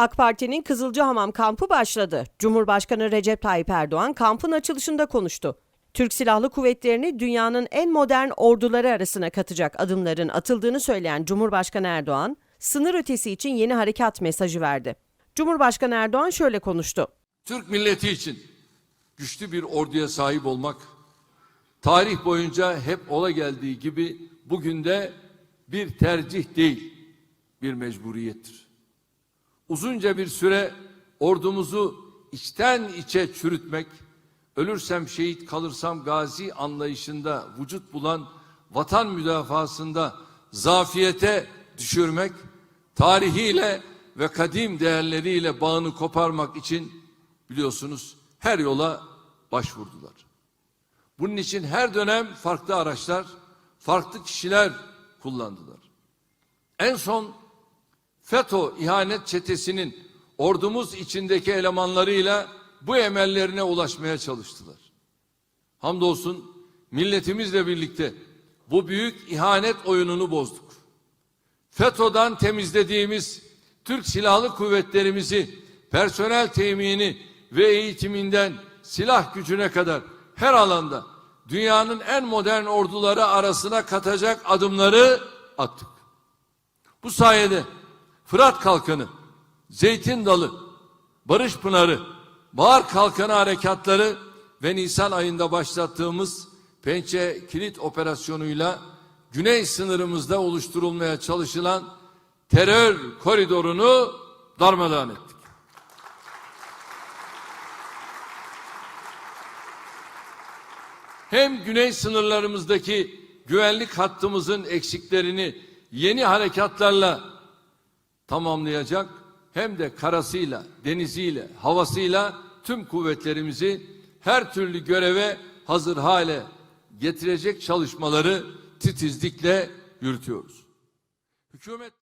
AK Parti'nin Kızılcahamam kampı başladı. Cumhurbaşkanı Recep Tayyip Erdoğan kampın açılışında konuştu. Türk Silahlı Kuvvetleri'ni dünyanın en modern orduları arasına katacak adımların atıldığını söyleyen Cumhurbaşkanı Erdoğan, sınır ötesi için yeni harekat mesajı verdi. Cumhurbaşkanı Erdoğan şöyle konuştu. Türk milleti için güçlü bir orduya sahip olmak tarih boyunca hep ola geldiği gibi bugün de bir tercih değil, bir mecburiyettir. Uzunca bir süre ordumuzu içten içe çürütmek, ölürsem şehit kalırsam gazi anlayışında vücut bulan vatan müdafasında zafiyete düşürmek, tarihiyle ve kadim değerleriyle bağını koparmak için biliyorsunuz her yola başvurdular. Bunun için her dönem farklı araçlar, farklı kişiler kullandılar. En son FETÖ ihanet çetesinin ordumuz içindeki elemanlarıyla bu emellerine ulaşmaya çalıştılar. Hamdolsun milletimizle birlikte bu büyük ihanet oyununu bozduk. FETÖ'den temizlediğimiz Türk Silahlı Kuvvetlerimizi personel temini ve eğitiminden silah gücüne kadar her alanda dünyanın en modern orduları arasına katacak adımları attık. Bu sayede Fırat Kalkanı, Zeytin Dalı, Barış Pınarı, Bağır Kalkanı harekatları ve Nisan ayında başlattığımız Pençe Kilit operasyonuyla güney sınırımızda oluşturulmaya çalışılan terör koridorunu darmadağın ettik. Hem güney sınırlarımızdaki güvenlik hattımızın eksiklerini yeni harekatlarla tamamlayacak hem de karasıyla, deniziyle, havasıyla tüm kuvvetlerimizi her türlü göreve hazır hale getirecek çalışmaları titizlikle yürütüyoruz. Hükümet